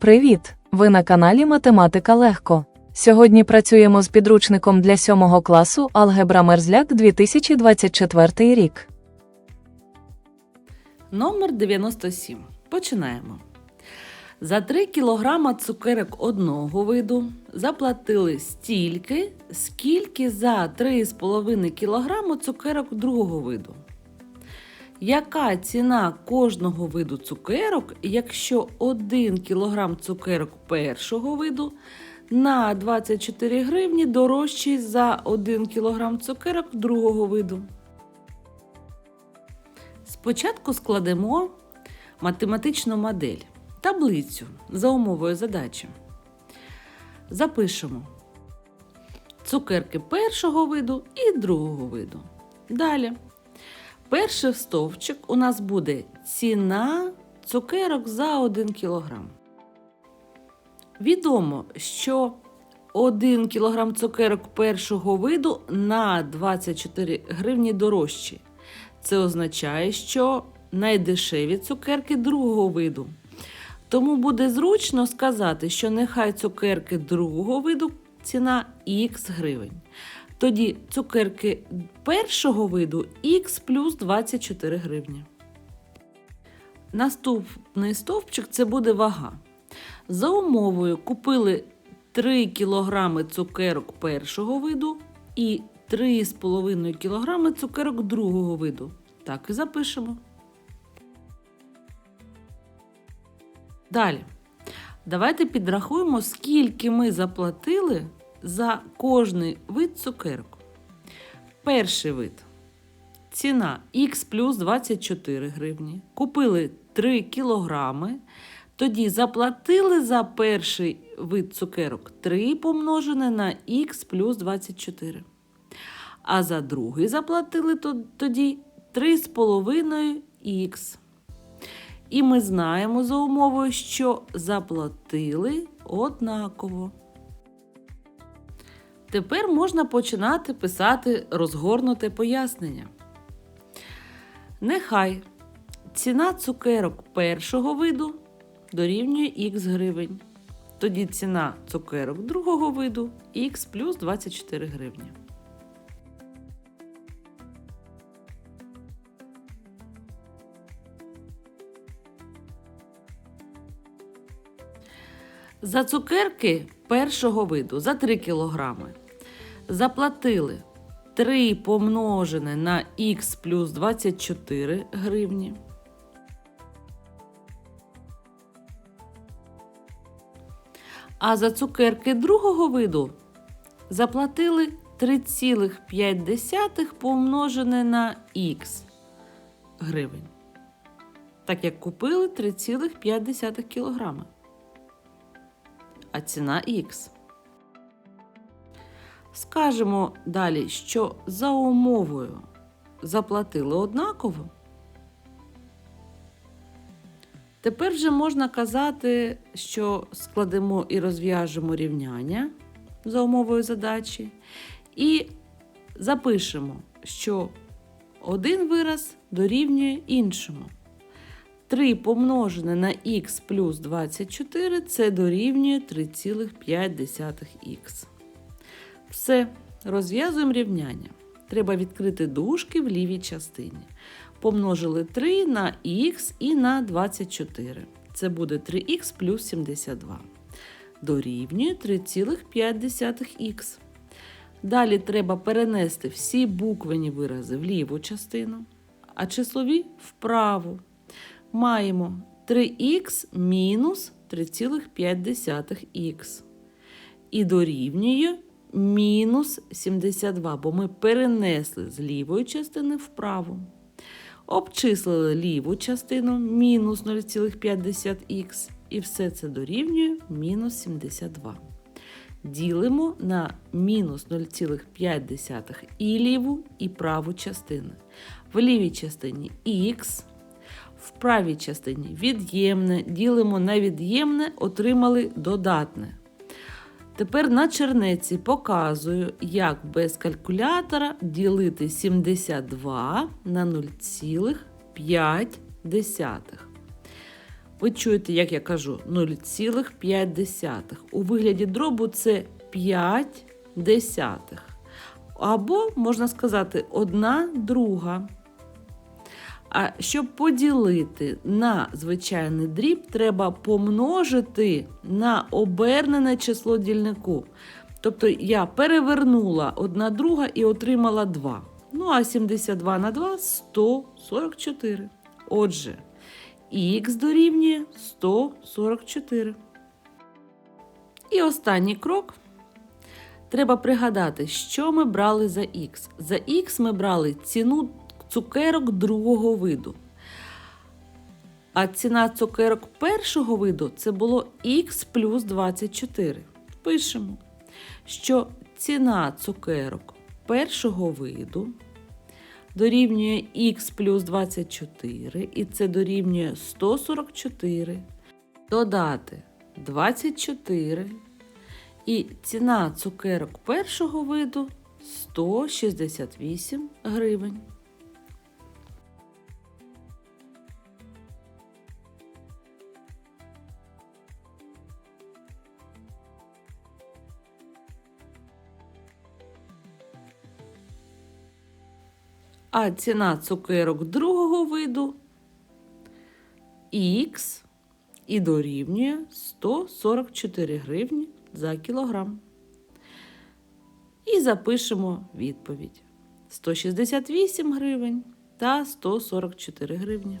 Привіт! Ви на каналі Математика Легко. Сьогодні працюємо з підручником для 7 класу Алгебра Мерзляк 2024 рік. Номер 97. Починаємо. За 3 кілограма цукерок одного виду заплатили стільки, скільки за 3,5 кілограма цукерок другого виду. Яка ціна кожного виду цукерок, якщо 1 кілограм цукерок першого виду на 24 гривні дорожчий за 1 кілограм цукерок другого виду? Спочатку складемо математичну модель, таблицю за умовою задачі. Запишемо цукерки першого виду і другого виду. Далі. Перший стовпчик у нас буде ціна цукерок за 1 кг. Відомо, що 1 кг цукерок першого виду на 24 гривні дорожчі. Це означає, що найдешеві цукерки другого виду. Тому буде зручно сказати, що нехай цукерки другого виду ціна х гривень. Тоді цукерки першого виду х плюс 24 гривні. Наступний стовпчик це буде вага. За умовою купили 3 кг цукерок першого виду і 3,5 кг цукерок другого виду. Так і запишемо. Далі. Давайте підрахуємо, скільки ми заплатили за кожний вид цукерок. Перший вид. Ціна х плюс 24 гривні. Купили 3 кілограми. Тоді заплатили за перший вид цукерок 3 помножене на х плюс 24. А за другий заплатили тоді 3,5 х. І ми знаємо за умовою, що заплатили однаково. Тепер можна починати писати розгорнуте пояснення. Нехай ціна цукерок першого виду дорівнює х гривень. Тоді ціна цукерок другого виду х плюс 24 гривні. За цукерки першого виду за 3 кілограми заплатили 3 помножене на х плюс 24 гривні. А за цукерки другого виду заплатили 3,5 помножене на х гривень. Так як купили 3,5 кілограми а ціна Х. Скажемо далі, що за умовою заплатили однаково. Тепер вже можна казати, що складемо і розв'яжемо рівняння за умовою задачі, і запишемо, що один вираз дорівнює іншому. 3 помножене на х плюс 24 це дорівнює 3,5х. Все, розв'язуємо рівняння. Треба відкрити дужки в лівій частині. Помножили 3 на х і на 24. Це буде 3х плюс 72. Дорівнює 3,5х. Далі треба перенести всі буквені вирази в ліву частину, а числові вправу маємо 3х мінус 3,5х. І дорівнює мінус 72, бо ми перенесли з лівої частини вправу. Обчислили ліву частину мінус 0,5х, і все це дорівнює мінус 72. Ділимо на мінус 0,5 і ліву, і праву частини. В лівій частині х. В правій частині від'ємне, ділимо на від'ємне, отримали додатне. Тепер на чернеці показую, як без калькулятора ділити 72 на 0,5. Ви чуєте, як я кажу, 0,5. У вигляді дробу це 5 десятих. Або, можна сказати, 1 друга. А щоб поділити на звичайний дріб, треба помножити на обернене число дільнику. Тобто я перевернула 1 друга і отримала 2. Ну а 72 на 2 144. Отже, х дорівнює 144. І останній крок. Треба пригадати, що ми брали за х. За х ми брали ціну цукерок другого виду. А ціна цукерок першого виду це було х плюс 24. Пишемо, що ціна цукерок першого виду дорівнює х плюс 24, і це дорівнює 144. Додати 24. І ціна цукерок першого виду 168 гривень. А ціна цукерок другого виду х і дорівнює 144 гривні за кілограм. І запишемо відповідь: 168 гривень та 144 гривні.